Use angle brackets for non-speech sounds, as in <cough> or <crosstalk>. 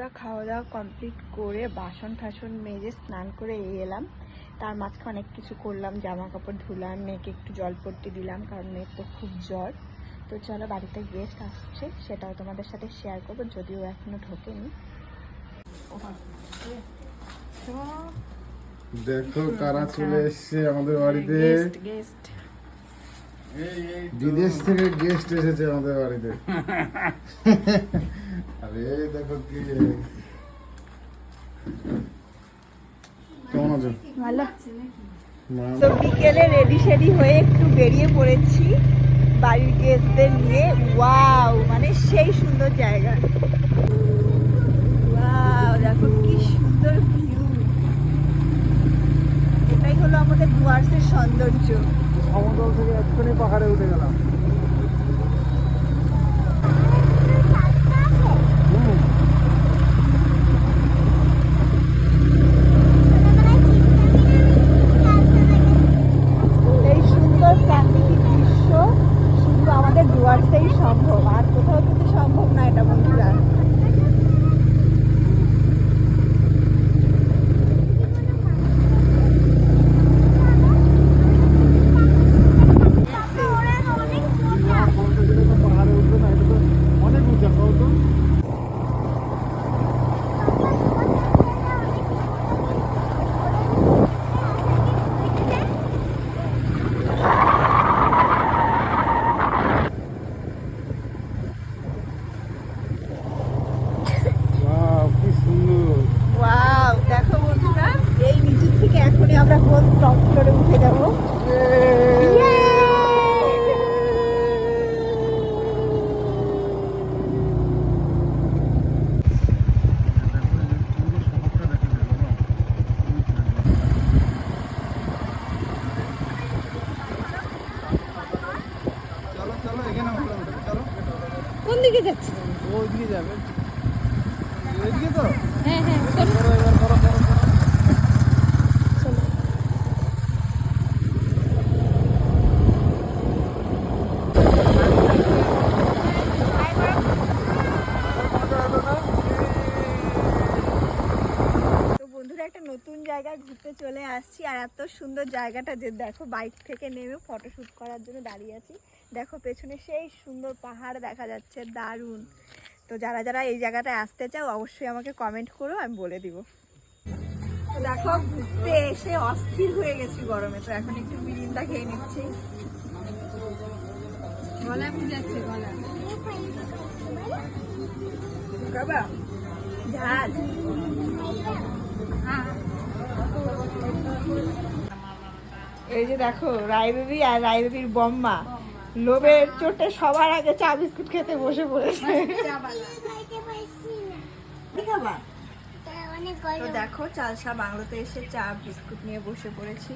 বন্ধুরা খাওয়া দাওয়া কমপ্লিট করে বাসন টাসন মেজে স্নান করে এই এলাম। তার মাঝখানে অনেক কিছু করলাম জামা কাপড় ধুলাম মেয়েকে একটু জল পট্টি দিলাম কারণ মেয়ের তো খুব জ্বর। তো চলো বাড়িতে গেস্ট আসছে সেটাও তোমাদের সাথে শেয়ার করব যদিও এখনও ঢোকেনি। দেখো কারা চলে এসছে আমাদের বাড়িতে। গেস্ট গেস্ট বিদেশ থেকে গেস্ট এসেছে আমাদের বাড়িতে। <laughs> আরে দেখো কি। কেমন আছো? ভালো। তো বিকেলে রেডি শেডি হয়ে একটু বেরিয়ে পড়েছি বাড়ির গেস্টদের নিয়ে। ওয়াও মানে সেই সুন্দর জায়গা। ওয়াও দেখো কি সুন্দর ভিউ এটাই হলো আমাদের ডুয়ার্সের সৌন্দর্য। সমতল থেকে এক্ষুনি পাহাড়ে উঠে গেলাম এই সুন্দর প্রাকৃতিক দৃশ্য শুধু আমাদের ডুয়ার্সেই সম্ভব আর কোথাও কিন্তু সম্ভব না এটা বন্ধুরা পাহাড়ে উঠবে না এটা তো অনেক উঁচা কত Wow, কি সুন্দর ওয়াও দেখো বন্ধুরা এই নিচের থেকে এখনই আমরা কোন টপ ফ্লোরে উঠে যাব চলো চলো এখানে ভালো হবে, চলো কোন দিকে যাচ্ছি ওইদিকে যাবে। ওইদিকে তো? হ্যাঁ হ্যাঁ করো এবার করো করো করো তো বন্ধুরা একটা নতুন জায়গায় ঘুরতে চলে আসছি আর এত সুন্দর জায়গাটা যে দেখো, বাইক থেকে নেমে ফটোশ্যুট করার জন্য দাঁড়িয়ে আছি। দেখো, পেছনে সেই সুন্দর পাহাড় দেখা যাচ্ছে, দারুণ। তো যারা যারা এই জায়গাটায় আসতে চাও, অবশ্যই আমাকে কমেন্ট করো, আমি বলে দিব। দেখো, ঘুরতে এসে অস্থির হয়ে গেছি গরমে। তো এখন একটু মিরিন্দা খেয়ে নিচ্ছি। গলা বুঝাচ্ছে গলা এই যে দেখো রায়বেবি আর রায়বেবির বম্মা। লোভের চোটে সবার আগে চা বিস্কুট খেতে বসে পড়েছে? তো দেখো চালসা বাংলোতে এসে চা বিস্কুট নিয়ে বসে পড়েছি।